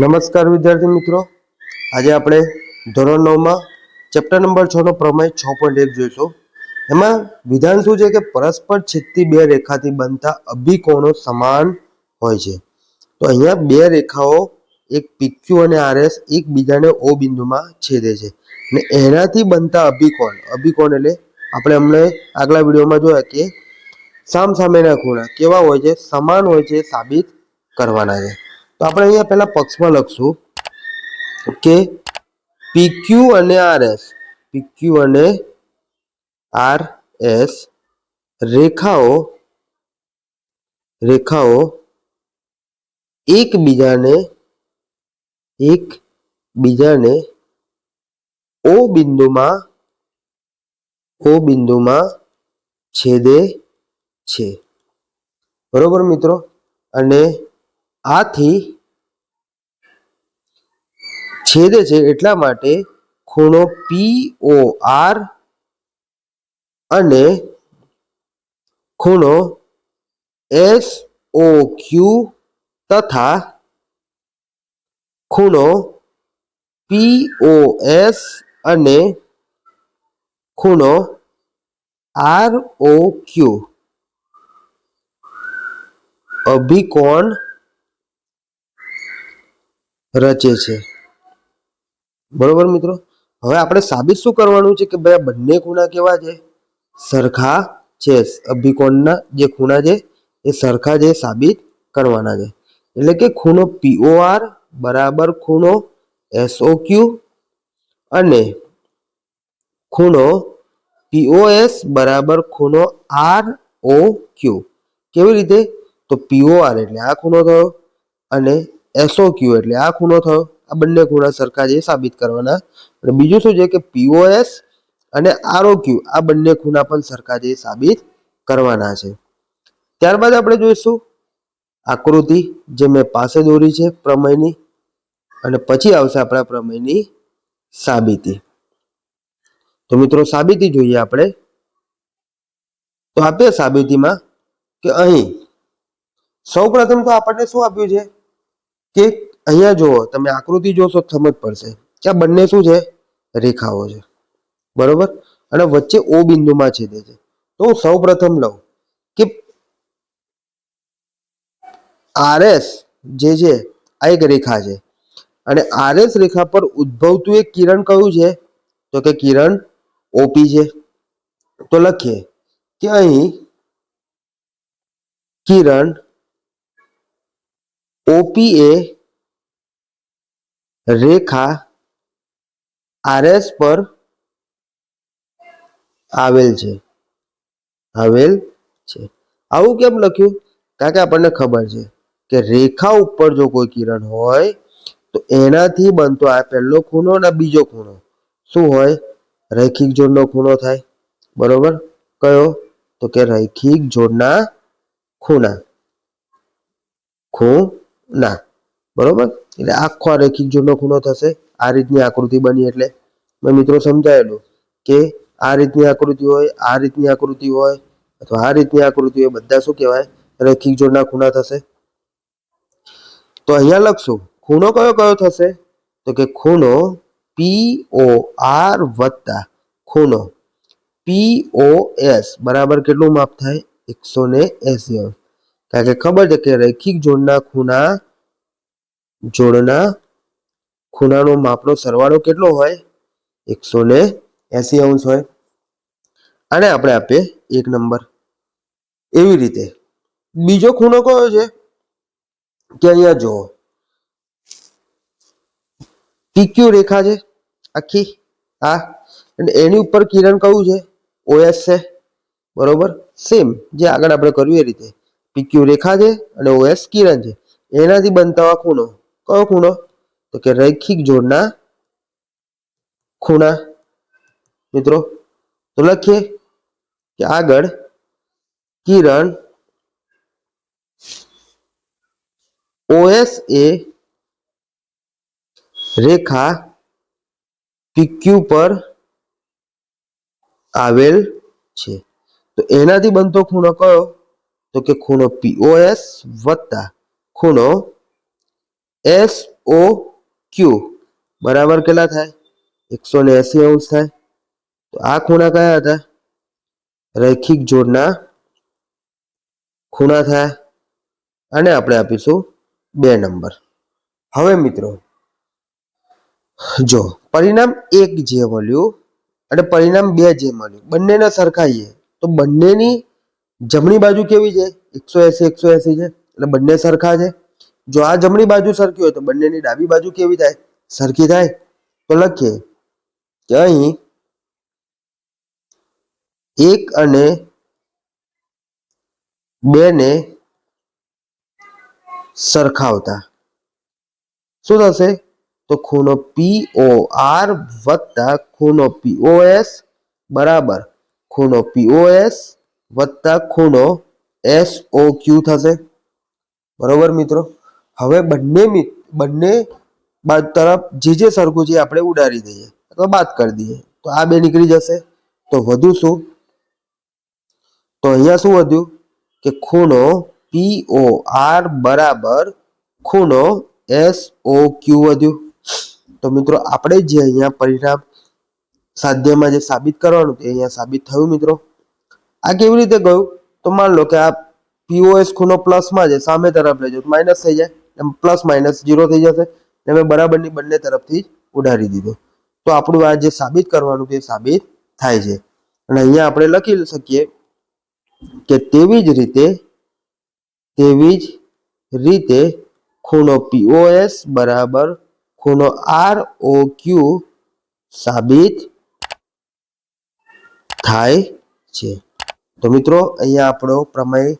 નમસ્કાર વિદ્યાર્થી મિત્રો. આજે આપણે ધોરણ નવમાં ચેપ્ટર નંબર છ નો પ્રમેય છ પોઈન્ટ એક જોઈશું. એમાં વિધાન શું છે કે પરસ્પર છેદતી બે રેખાથી બનતા અભિકોણો સમાન હોય છે. તો અહીંયા બે રેખાઓ, એક પીક્યુ અને આરએસ એકબીજાને ઓ બિંદુમાં છેદે છે. અને એનાથી બનતા અભિકોણ અભિકોણ એટલે આપણે હમણે આગલા વિડીયોમાં જોયા કે સામસામેના ખૂણા કેવા હોય છે, સમાન હોય છે સાબિત કરવાના છે. તો આપણે અહીંયા પહેલા પક્ષમાં લખશું. કે પીક્યુ અને આર એસ પીક્યુ અને આર એસ રેખાઓ રેખાઓ એકબીજાને એક બીજાને ઓ બિંદુમાં ઓ બિંદુમાં છેદે છે. બરોબર મિત્રો? અને આથી છેદે છે એટલા માટે ખૂણો પી ઓ આર અને ખૂણો એસ ઓ ક્યુ તથા ખૂણો પી ઓ એસ અને ખૂણો આર ઓ ક્યુ અભિકોણ રચે છે. બરોબર મિત્રો? હવે આપણે સાબિત શું કરવાનું છે કે ભાઈ બંને ખૂણા કેવા છે? સરખા છે. અભિકોણના જે ખૂણા છે, એ સરખા છે, સાબિત કરવાના છે. એટલે કે ખૂણો પીઓઆર બરાબર ખૂણો એસઓક્યુ અને ખૂણો પીઓએસ બરાબર ખૂણો ક્યુ કેવી રીતે? તો પીઓઆર એટલે આ ખૂણો થયો અને SOQ એટલે આ ખૂણો થયો. આ બંને ખૂણા સરખા છે સાબિત કરવાના. અને બીજું શું છે કે પીઓએસ અને આરઓક્યુ આ બંને ખૂણા પણ સરખા છે સાબિત કરવાના છે. ત્યારબાદ આપણે જોઈશું આકૃતિ જે મેં પાસે દોરી છે પ્રમેયની અને પછી આવશે આપણા પ્રમેયની સાબિતી. તો મિત્રો સાબિતી જોઈએ આપણે. તો આપીએ સાબિતીમાં કે અહીં સૌ પ્રથમ તો આપણને શું આપ્યું છે? કે અહીંયા જુઓ, તમે આકૃતિ જોશો સમજ પડશે કે આ બંને શું છે? રેખાઓ છે. બરોબર? અને વચ્ચે ઓ બિંદુમાં છેદે છે. તો હું સૌ પ્રથમ લઉં કે આરએસ જે છે, આ એક રેખા છે. અને આરએસ રેખા પર ઉદ્ભવતું એક કિરણ કયું છે? તો કે કિરણ ઓપી છે. તો લખીએ કે અહીં કિરણ ઓપી એ રેખા આરએસ પર આવેલ છે. આવેલ છે. આવું કેમ લખ્યું? કારણ કે આપણને ખબર છે કે રેખા ઉપર જો કોઈ કિરણ હોય, તો એનાથી બનતો આ પહેલો ખૂણો અને બીજો ખૂણો. શું હોય? રૈખિક જોડનો ખૂણો થાય. બરોબર? કયો? તો કે રૈખિક જોડના ખૂણા. ખૂણા બરોબર? એટલે આખો રૈખિક જોડનો ખૂણો થશે. આ રીતની આકૃતિ બની એટલે. મેં મિત્રો સમજાયેલું કે આ રીતની આકૃતિ હોય, આ રીતની આકૃતિ હોય, અથવા આ રીતની આકૃતિ હોય, બધા શું કહેવાય? રેખિક જોડના ખૂણા થશે. તો અહીંયા લખશું, ખૂણો કયો કયો થશે? તો કે ખૂણો પી ઓ આર વત્તા ખૂણો પી ઓ એસ બરાબર કેટલું માપ થાય? એકસો ને એસી અંશ કારણ કે ખબર છે કે રૈખિક જોડના ખૂણા, જોડના ખૂણાનો માપનો સરવાળો કેટલો હોય? એકસો ને એસી અંશ હોય. આને આપણે આપીએ એક નંબર. એવી રીતે. બીજો ખૂણો કયો છે? કે અહીંયા જુઓ. પીક્યુ રેખા છે આખી. આ. અને એની ઉપર કિરણ કયું છે? ઓએસ છે. બરોબર? સેમ જે આગળ આપણે કર્યું એ રીતે. પીક્યુ રેખા છે અને ઓએસ કિરણ છે. એનાથી બનતા હોય ખૂણો. કયો ખૂણો? તો કે રૈખિક જોડના ખૂણા. મિત્રો, તો લખીએ કે આગળ કિરણ ઓએસ એ રેખા પીક્યુ પર આવેલ છે. તો એનાથી બનતો ખૂણો કયો? તો કે ખૂણો પીઓએસ વત્તા ખૂણો એસ ઓ ક્યુ બરાબર કેટલા થાય? એકસો ને એસી અંશ થાય. તો આ ખૂણા કયા હતા? રૈખિક જોડના ખૂણા થયા. અને આપણે આપીશું બે નંબર. હવે મિત્રો, જો પરિણામ એક જે મળ્યું અને પરિણામ બે જે મળ્યું, બંનેને સરખાઈએ, તો બંનેની જમણી બાજુ કેવી છે? એકસો એસી એકસો એસી છે. એટલે બંને સરખા છે. જો આ જમણી બાજુ સરખી હોય તો બંનેની ડાબી બાજુ કેવી થાય? સરખી થાય. તો લખીએ. કે અહીં એક અને બે ને સરખાવતા. શું થશે? તો ખૂણો પી ઓ આર વત્તા ખૂણો પીઓએસ બરાબર. ખૂણો પીઓએસ વત્તા ખૂણો એસ ઓ ક્યુ થશે. બરોબર મિત્રો? હવે બંને બંને તરફ જે જે સરખું છે આપણે ઉડાડી દઈએ. અથવા બાદ કરી દઈએ. તો આ બે નીકળી જશે. તો વધુ શું? તો અહીંયા શું વધ્યું? કે ખૂણો પી ઓ આર બરાબર ખૂણો એસ ઓ ક્યુ વધ્યું. તો મિત્રો, આપણે જે અહીંયા પરિણામ સાધ્યમાં જે સાબિત કરવાનું તે અહીંયા સાબિત થયું મિત્રો. આ કેવી રીતે ગયું? તો માન લો કે આ પીઓએસ ખૂણો પ્લસમાં છે, સામે તરફ લેજો માઇનસ થઈ જાય, એમ પ્લસ માઇનસ ઝીરો થઈ જશે, ને મેં બરાબરની બંને તરફથી ઉડાડી દીધો. તો આપણું આ જે સાબિત કરવાનું તે સાબિત થાય છે. અને અહીંયા આપણે લખી શકીએ કે તેવી જ રીતે, તેવી જ રીતે ખૂણો પીઓએસ બરાબર ખૂણો આર ઓ ક્યુ સાબિત થાય છે. તો મિત્રો અહીંયા આપણો પ્રમેય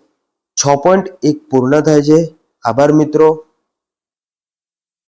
છ પોઈન્ટ એક પૂર્ણ થાય છે. આભાર મિત્રો.